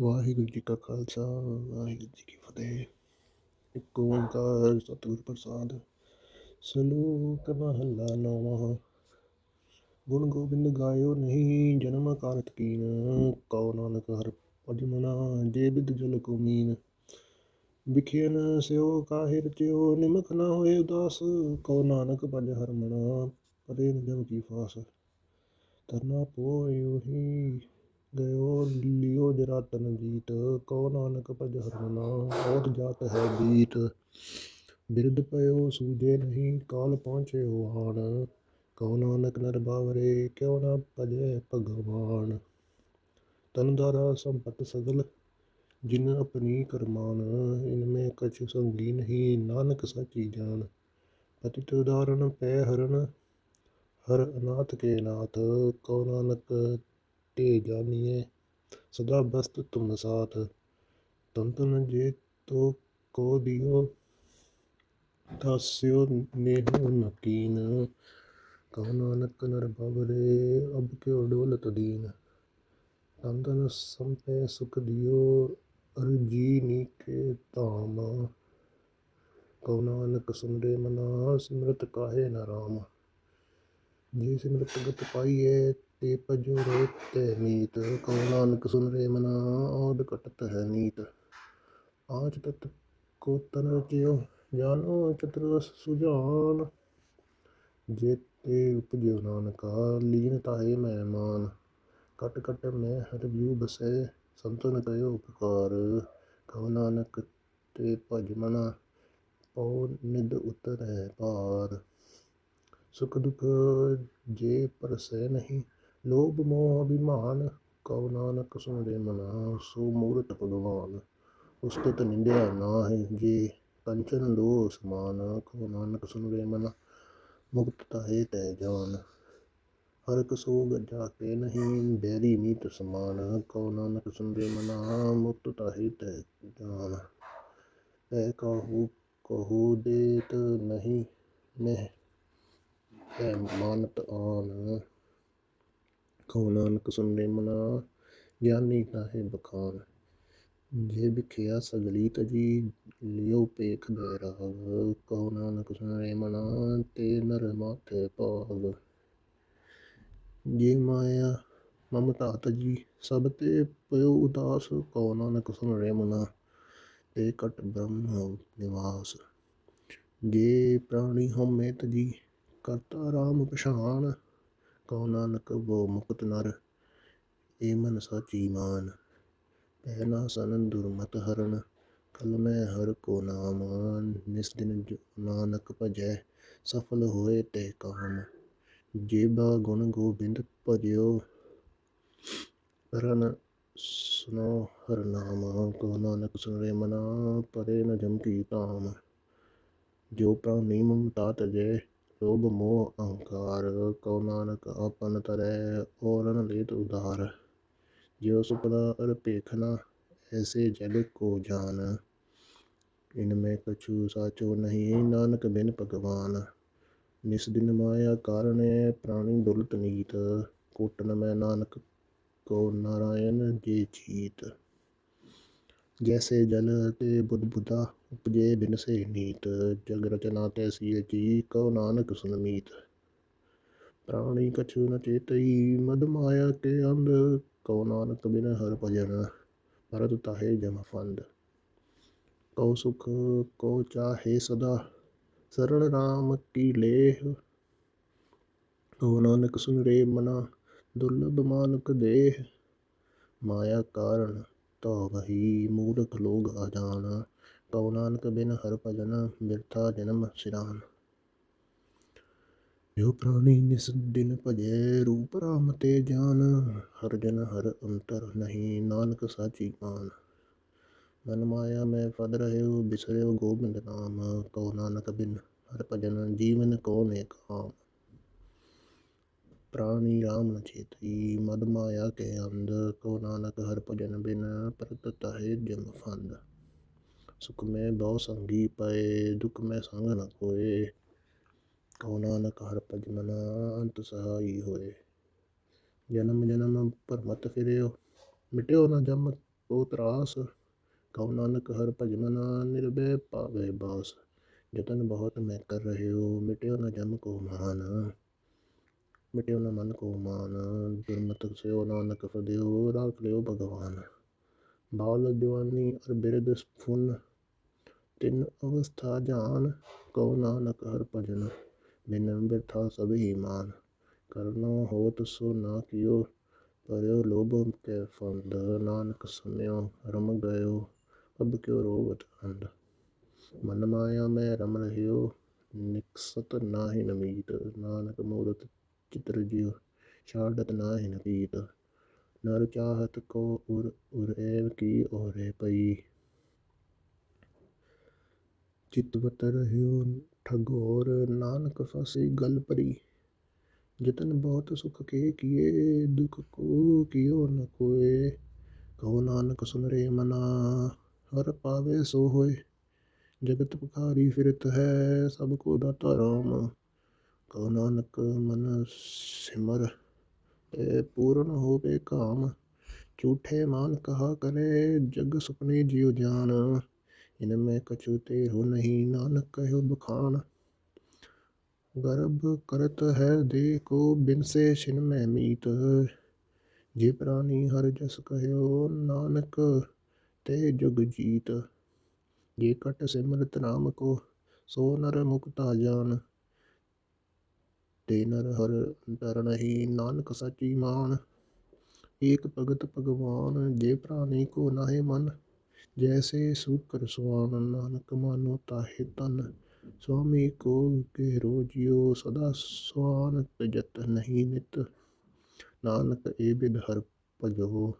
ਵਾਹਿਗੁਰੂ ਜੀ ਕਾ ਖਾਲਸਾ, ਵਾਹਿਗੁਰੂ ਜੀ ਕੀ ਫਤਿਹ। ਇੱਕ ਓੰਕਾਰ ਸਤਿਗੁਰ ਪ੍ਰਸਾਦ, ਸਲੋਕ ਮਹੱਲਾ ਨੌਵਾਂ। ਗੁਣ ਗੋਬਿੰਦ ਗਾਇਓ ਨਹੀਂ, ਜਨਮ ਕਾਰਤ ਕੀਨ, ਕਉ ਨਾਨਕ ਹਰ ਭਜ ਜੇ ਬਿਦ ਜਲ ਕੋ ਮੀਨ। ਵਿਖਿਆਨ ਸਿਓ ਕਾਹਿ ਰਚਿਓ ਨਿਮਖ ਨਾ ਹੋਏ ਉਦਾਸ, ਕਉ ਨਾਨਕ ਭਜ ਹਰ ਮਨਾ, ਪਰੇ ਨ ਕੀ ਫਾਸ। ਤਰਨਾ ਪੋਇ ਹੀ। ਗਇਓ ਲਿਓ ਜਰਾਟਨ ਜੀਤ ਕਉ ਨਾਨਕ ਭਜ ਹਰ ਔਤ ਜਾਤ ਹੈ ਬੀਤ। ਬਿਰਧ ਪਇਓ ਸੂਝੇ ਨਹੀਂ, ਕਾਲ ਪਹੁੰਚਿਓ ਆਣ। ਕਉ ਨਾਨਕ ਨਰ ਬਾਵਰੇ, ਕਿਉ ਨਾ ਭਜੈ ਭਗਵਾਨ। ਤਨ ਸੰਪਤ ਸਗਲ, ਜਿਨ ਆਪਣੀ ਕਰਮਾਨ। ਇਨਮੇ ਕਛ ਸੰਗੀ ਨਹੀਂ, ਨਾਨਕ ਸਾਚੀ ਜਾਣ ਪਤਿਤ ਉਦਾਹਰਨ ਪੈ ਹਰਨ ਹਰ ਅਨਾਥ ਕੇ ਨਾਥ। ਕਉ ਨਾਨਕ ਤੇ ਜਾਨੀਏ ਸਦਾ ਬਸਤ ਤੁਮ ਸਾਥ। ਤਨ ਤਨ ਜੇ ਤੋ ਕੋ ਦਿਓ, ਦਾਸਿਓ ਨੇਹੁ ਨਕੀਨ ਕਉ ਨਾਨਕ ਨਰ ਬਵਰੇ, ਅਬ ਕਿਉ ਡੋਲਤ ਦੀਨ। ਤਨ ਤਨ ਸੰਪੈ ਸੁਖ ਦਿਓ ਅਰਜੀ ਨੀਕੇ ਧਾਮ। ਕਉ ਨਾਨਕ ਸੁਨਰੇ ਮਨਾ, ਸਿਮਰਤ ਕਾਹੇ ਨ ਰਾਮ। ਜੇ ਸਿਮਰਤ ਗਤ ਪਾਈਐ ਤੇ ਭਜੋ ਰੋ ਤੈ ਨੀਤ ਕਉ ਨਾਨਕ ਸੁਨਰੇ ਮਨਾ ਔਦ ਕਟਤ ਹੈ ਨੀਤ। ਆਚ ਤਤ ਕੋ ਤਨ ਰਚਿਓ ਜਾਨੋ ਚਤੁਰ ਸੁਜਾਨ ਜੇਤੇ ਉਪਜਿਓ ਨਾਨਕਾ, ਲੀਨ ਤਾਹੇ ਮਹਿਮਾਨ ਕਟ ਕਟ ਮੈਂ ਹਰ ਵਿਊ ਬਸੈ, ਸੰਤਨ ਕਯੋ ਉਪਕਾਰ। ਕਉ ਨਾਨਕ ਤੇ ਭਜ ਮਨਾ, ਪਉ ਨਿਦ ਉਤਰੈ ਪਾਰ ਸੁਖ ਦੁਖ ਜੇ ਪਰਸੈ ਨਹੀਂ ਲੋਭ ਮੋਹ ਅਭਿਮਾਨ, ਕਉ ਨਾਨਕ ਸੁਣਦੇ ਮਨਾ, ਸੋ ਮੂਰਤ ਭਗਵਾਨ ਉਸਤਤ ਨਿੰਦਿਆ ਨਾਹਿ, ਜੇ ਕੰਚਨ ਲੋ ਸਮਾਨ ਕਉ ਨਾਨਕ ਸੁਣਦੇ ਮਨਾ, ਮੁਕਤ ਤਾਹੇ ਤੈ ਜਾਨ। ਹਰ ਕਸੋ ਗੱਜਾ ਕੇ ਨਹੀਂ, ਬੈਰੀ ਮੀਤ ਸਮਾਨ, ਕਉ ਨਾਨਕ ਸੁਣਦੇ ਮਨਾ, ਮੁਕਤ ਤਾਹੇ ਤੈ ਜਾਨ। ਐ ਕਹੂ ਕਹੂ ਦੇਤ ਨਹੀਂ, ਮਹਿ ਹੈ ਆਨ। ਕਉ ਨਾਨਕ ਸੁਣਦੇ ਮਨਾ, ਗਿਆਨੀ ਤਾਹੇ ਬਖਾਨ। ਜੇ ਵਿਖਿਆ ਸਗਲੀ ਤਜੀ ਲਿਓ ਪੇਖ ਦੇ ਰਾਗ। ਕਉ ਨਾਨਕ ਸੁਣਦੇ ਮਨਾ, ਤੇ ਨਰ ਮਾਥੇ ਭਾਗ। ਜੇ ਮਾਇਆ ਮਮਤਾ ਤਜੀ ਸਭ ਤੇ ਪਿਓ ਉਦਾਸ। ਕਉ ਨਾਨਕ ਸੁਣਦੇ ਮਨਾ, ਤੇ ਕਟ ਬ੍ਰਹਮ ਨਿਵਾਸ। ਜੇ ਪ੍ਰਾਣੀ ਹਉਮੈ ਤਜੀ ਕਰਤਾ ਰਾਮ ਪਛਾਣ। ਕਉ ਨਾਨਕ ਬੋ ਮੁਕਤ ਨਰ ਏ ਮਨ ਸਾਚੀ ਮਾਨ। ਪਹਿਨਾ ਸਨ ਦੁਰਮਤ ਹਰਨ, ਕਲ ਹਰ ਕੋ ਨਾਮ ਨਿਸ ਦਿਨ ਨਾਨਕ ਭਜੈ, ਸਫਲ ਹੋਏ ਤੇ ਕਾਮ। ਜੇਬਾ ਗੁਣ ਗੋਬਿੰਦ ਭਜਿਓ ਕਰਨ ਸੁਨੋ ਹਰ ਨਾਮ। ਕੋ ਨਾਨਕ ਸੁਨਰੇ ਮਨਾ, ਪਰੇ ਨ ਜਮ ਕੀ ਧਾਮ। ਜੋ ਪ੍ਰਾਨੀ ਮਮਤਾ ਤਜੈ ਲੋਭ ਮੋਹ ਅਹੰਕਾਰ ਕਉ ਨਾਨਕ ਆਪਨ ਤਰੈ ਔਰਨ ਲੇਤ ਉਧਾਰ। ਜਿਉ ਸੁਪਨਾ ਅਰ ਭੇਖਨਾ, ਐਸੇ ਜਲ ਕੋ ਜਾਨ। ਇਨਮੇ ਕਛੂ ਸਾਚੋ ਨਹੀਂ, ਨਾਨਕ ਬਿਨ ਭਗਵਾਨ। ਨਿਸ ਦਿਨ ਮਾਇਆ ਕਾਰਣੈ ਪ੍ਰਾਣੀ ਦੁਲਤ ਨੀਤ। ਕੋਟਨ ਮੈਂ ਨਾਨਕ ਕੋ ਨਾਰਾਇਣ ਜੇ ਜੀਤ ਜੈਸੇ ਜਲ ਤੇ ਬੁੱਧ ਬੁੱਧਾ, ਉਪਜੇ ਬਿਨ ਸੇ ਨੀਤ, ਜਗ ਰਚਨਾ ਤੈਸੀ ਜੀ ਕਉ ਨਾਨਕ ਸੁਨਮੀਤ ਪ੍ਰਾਣੀ ਕਛੂ ਨ ਚੇਤਈ, ਮਦ ਮਾਇਆ ਕੇ ਅੰਧ, ਕਉ ਨਾਨਕ ਬਿਨ ਹਰ ਭਜਨ, ਭਰਤ ਤਾਹੇ ਜਮ ਫੰਦ। ਕਉ ਸੁਖ ਕੋ ਚਾਹੇ ਸਦਾ ਸਰਣ ਰਾਮ ਕੀ ਲੇਹ। ਕਉ ਨਾਨਕ ਸੁਨ ਰੇ ਮਨਾ, ਦੁਰਲਭ ਮਾਨਕ ਦੇਹ। ਮਾਇਆ ਕਾਰਨ ਤੋ ਵਹੀ, ਮੂਰਖ ਲੋਗ ਅਜਾਨ। ਕਉ ਨਾਨਕ ਬਿਨ ਹਰ ਭਜਨ, ਬਿਰਥਾ ਜਨਮ ਸਿਰਾਨ। ਜੋ ਪ੍ਰਾਣੀ ਨਿਸ ਦਿਨ ਭਜੈ, ਰੂਪ ਰਾਮ ਤੇ ਜਾਨ। ਹਰ ਜਨ ਹਰ ਅੰਤਰ ਨਹੀਂ, ਨਾਨਕ ਸਾਚੀ ਮਾਨ ਮਨ ਮਾਇਆ ਮੈਂ ਫਦ ਰਹਿਓ ਬਿਸਰਿਓ ਗੋਬਿੰਦ ਨਾਮ। ਕਉ ਨਾਨਕ ਬਿਨ ਹਰ ਭਜਨ, ਜੀਵਨ ਕੋ ਨੇ ਕਾਮ। ਪ੍ਰਾਣੀ ਰਾਮ ਨ ਚੇਤਈ ਮਦ ਮਾਇਆ ਕੇ ਅੰਧ, ਕਉ ਨਾਨਕ ਹਰ ਭਜਨ ਬਿਨ ਪ੍ਰਗਟ ਤਾਹੇ ਜਮ ਫੰਦ। ਸੁਖ ਮੈਂ ਬਹੁ ਸੰਗੀ ਪਏ, ਦੁਖ ਮੈਂ ਸੰਗ ਨ ਕੋਏ। ਕਉ ਨਾਨਕ ਹਰ ਭਜ ਮਨਾ ਅੰਤ ਸਹਾਈ ਹੋਏ। ਜਨਮ ਜਨਮ ਭਰਮਤ ਫਿਰਿਓ, ਮਿਟਿਓ ਨ ਜਮ ਕੋ ਤਰਾਸ। ਕਹੋ ਨਾਨਕ ਹਰ ਭਜਮਨਾ ਨਿਰਭੈ ਪਾਵੇ ਬਾਸ। ਜਤਨ ਬਹੁਤ ਮੈਂ ਕਰ ਰਹੇ ਹੋ ਮਿਟਿਓ ਨ ਜਮ ਕੋ ਮਾਨ। ਮਿਟਿਓ ਨ ਮਨ ਕੋ ਮਾਨ ਦੁਰਮਤ ਸਿਓ ਨਾਨਕ ਫਦਿਓ ਰਾਖ ਲਿਓ ਭਗਵਾਨ। ਬਾਲ ਜਵਾਨੀ ਅਰ ਬਿਰਦ ਫੁਨ, ਤਿੰਨ ਅਵਸਥਾ ਜਾਨ ਕਹੋ ਨਾਨਕ ਹਰ ਭਜਨ, ਬਿਨ ਬਿਰਥਾ ਸਭ ਹੀ ਮਾਨ। ਕਰਨੋ ਹੋਤ ਸੋ ਨਾ ਕਿਓ, ਪਰਿਓ ਲੋਭ ਕੈ ਫੰਦ, ਨਾਨਕ ਸਮਿਓ ਰਮ ਗਇਓ ਅਬ ਕਿਉ ਰੋਵਤ ਅੰਧ। ਮਨ ਮਾਇਆ ਮੈਂ ਰਮ ਰਹਿਓ, ਨਿਕਸਤ ਨਾਹਿ ਨਮੀਤ, ਨਾਨਕ ਮੂਰਤ ਚਿਤ੍ਰ ਜਿਉ, ਛਾੜਤ ਨਾਹਿ ਨਪੀਤ ਨਰ ਚਾਹਤ ਕੋ ਉਰ, ਉਰੇ ਕੀ ਔਰੇ ਪਈ। ਚਿਤਵਤ ਰਹਿਓ ਠਗੋਰ ਨਾਨਕ ਫਸੀ ਗਲ ਪਰੀ ਜਤਨ ਬਹੁਤ ਸੁਖ ਕੇ ਕੀਏ, ਦੁਖ ਕੋ ਕਿਓ ਨ ਕੋਏ। ਕਹੋ ਨਾਨਕ ਸੁਨ ਰੇ ਮਨਾ, ਹਰ ਪਾਵੇ ਸੋ ਹੋਏ। ਜਗਤ ਪੁਖਾਰੀ ਫਿਰਤ ਹੈ, ਸਭ ਕੋ ਦਾਤਾ ਰਾਮ। ਕਹੋ ਨਾਨਕ ਮਨ ਸਿਮਰ ਤੇ ਪੂਰਨ ਹੋਵੇ ਕਾਮ, ਝੂਠੇ ਮਾਨ ਕਹਾ ਕਰੇ ਜਗ ਸੁਪਨੇ ਜਿਉ ਜਾਨ, ਇਨ ਮੈਂ ਕਛੂ ਤੇ ਹੋ ਨਹੀਂ ਨਾਨਕ ਕਹਿਓ ਬਖਾਨ। ਗਰਭ ਕਰਤ ਹੈ ਦੇ ਕੋ ਬਿਨਸੇ ਸਿਨ ਮੈਂ ਮੀਤ, ਜੇ ਪ੍ਰਾਨੀ ਹਰ ਜਸ ਕਹਿਓ ਨਾਨਕ ਤੇ ਜੁਗ ਜੀਤ, ਜੇ ਕਟ ਸਿਮਰਤ ਨਾਮ ਕੋ ਸੋ ਨਰ ਮੁਕਤਾ ਜਾਨ। ਤੇ ਨਰ ਹਰ ਡਰ ਨਹੀਂ, ਨਾਨਕ ਸਚੀ ਮਾਨ ਏਕ ਭਗਤ ਭਗਵਾਨ, ਜੇ ਪ੍ਰਾਨੀ ਕੋ ਨਾਹਿ ਮਨ, ਜੈਸੇ ਸੂਕਰ ਸਵਾਨ, ਨਾਨਕ ਮਾਨੋ ਤਾਹਿ ਤਨ। ਸੁਆਮੀ ਕੋ ਗਹਿਰੋ ਜਿਉ, ਸਦਾ ਸਵਾਨ ਤਜਤ ਨਹੀਂ ਨਿਤ। ਨਾਨਕ ਏ ਬਿਦ ਹਰ ਭਜੋ,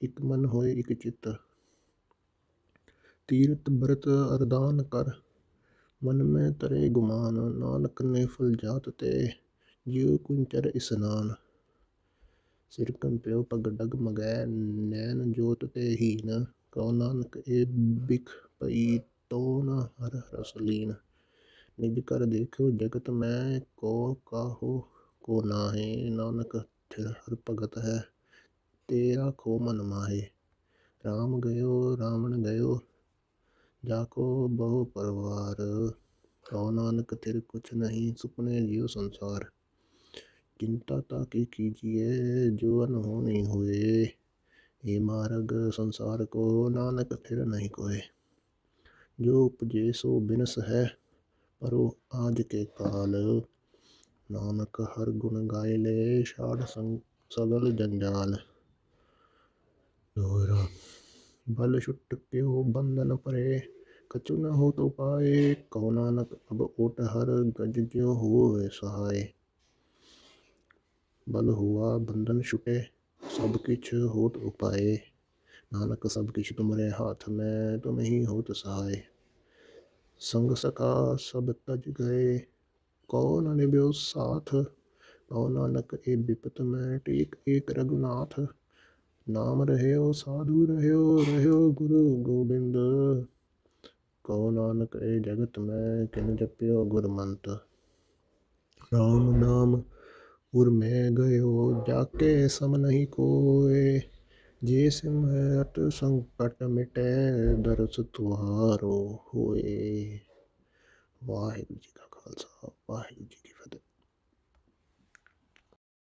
ਇਕ ਮਨ ਹੋਏ ਇਕ ਚਿਤ। ਤੀਰਤ ਬਰਤ ਅਰਦਾਨ ਕਰ, ਮਨ ਮੈਂ ਤਰੇ ਗੁਮਾਨ, ਨਾਨਕ ਨੇ ਫਲ ਜਾਤ ਤੇ। ਜਿਉ ਕੁੰਚਰ ਇਸਨਾਨ ਸਿਰ ਕੰਪਿਓ ਪਗ ਡਗ ਮਗੈ ਨੈਣ ਜੋਤ ਤੇ ਹੀਨ ਕਉ ਨਾਨਕ ਏ ਬਿਖ ਪਈ ਤੋ ਨ ਹਰ ਰਸ ਲੀਨ। ਨਿਜ ਕਰ ਦੇਖਿਓ ਜਗਤ ਮੈਂ ਕੋ ਕਾਹੂ ਕੋ ਨਾਹੀ। ਨਾਨਕ ਥਿਰ ਹਰ ਭਗਤ ਹੈ ਤੇ ਰਾਖੋ ਮਨ ਮਾਹੇ। ਰਾਮ ਗਇਓ, ਰਾਵਣ ਗਇਓ ਜਾਕੋ ਬਹੁ ਪਰਵਾਰ। ਕਹੋ ਨਾਨਕ ਤਿਰ ਕੁਛ ਨਹੀਂ ਸੁਪਨੇ ਜਿਉ ਸੰਸਾਰ ਚਿੰਤਾ ਤਾ ਕੀ ਕੀਜੀਏ ਜੋ ਅਨਹੋਣੀ ਹੋਏ। ਇਹ ਮਾਰਗ ਸੰਸਾਰ ਕੋ ਨਾਨਕ ਫਿਰ ਨਹੀਂ ਕੋਏ। ਜੋ ਉਪਜੇ ਸੋ ਬਿਨਸ ਹੈ, ਪਰੋ ਆਜ ਕੇ ਕਾਲ। ਨਾਨਕ ਹਰ ਗੁਣ ਗਾਇ ਲੈ, ਛਾੜ ਸੰਗ ਸਗਲ ਜੰਜਾਲ। ਦੋਹਰਾ ਬਲ ਛੁਟ ਕਿਉ ਬੰਧਨ ਪਰੇ, ਕਛੁ ਨ ਹੋ ਤੋ ਪਾਏ। ਕਹੋ ਨਾਨਕ ਅਬ ਓਟ ਹਰ ਗਜ ਜਿਉ ਹੋਵੇ ਸਹਾਏ ਬਲ ਹੁਆ, ਬੰਧਨ ਛੁਟੇ, ਸਭ ਕਿਛ ਹੋਤ ਉਪਾਏ। ਨਾਨਕ ਸਭ ਕਿਛ ਤੁਮਰੇ ਹਾਥ, ਮੈਂ ਤੁਮ ਹੀ ਹੋਤ ਸਹਾਏ। ਸੰਗ ਸਕਾ ਸਭ ਤਜ ਗਏ, ਕਉ ਨਾਨਕ, ਏ ਬਿਪਤ ਮੈਂ ਟੇਕ ਏਕ ਰਘੁਨਾਥ। ਨਾਮ ਰਹਿਓ, ਸਾਧੂ ਰਹਿਓ ਰਹਿਓ ਗੁਰੂ ਗੋਬਿੰਦ। ਕਹੋ ਨਾਨਕ, ਏ ਜਗਤ ਮੈਂ ਕਿਨ ਜਪਿਓ ਗੁਰਮੰਤ। ਰਾਮ ਨਾਮ ਉਰ ਮੈਂ ਗਇਓ ਜਾਕੇ ਸਮ ਨਹੀਂ ਕੋਏ ਜੇ ਸਿਮਰਤ ਸੰਕਟ ਮਿਟੈ ਦਰਸ ਤੁਹਾਰੋ ਹੋਏ ਵਾਹਿਗੁਰੂ ਜੀ ਕਾ ਖਾਲਸਾ ਵਾਹਿਗੁਰੂ ਜੀ ਕੀ ਫਤਿਹ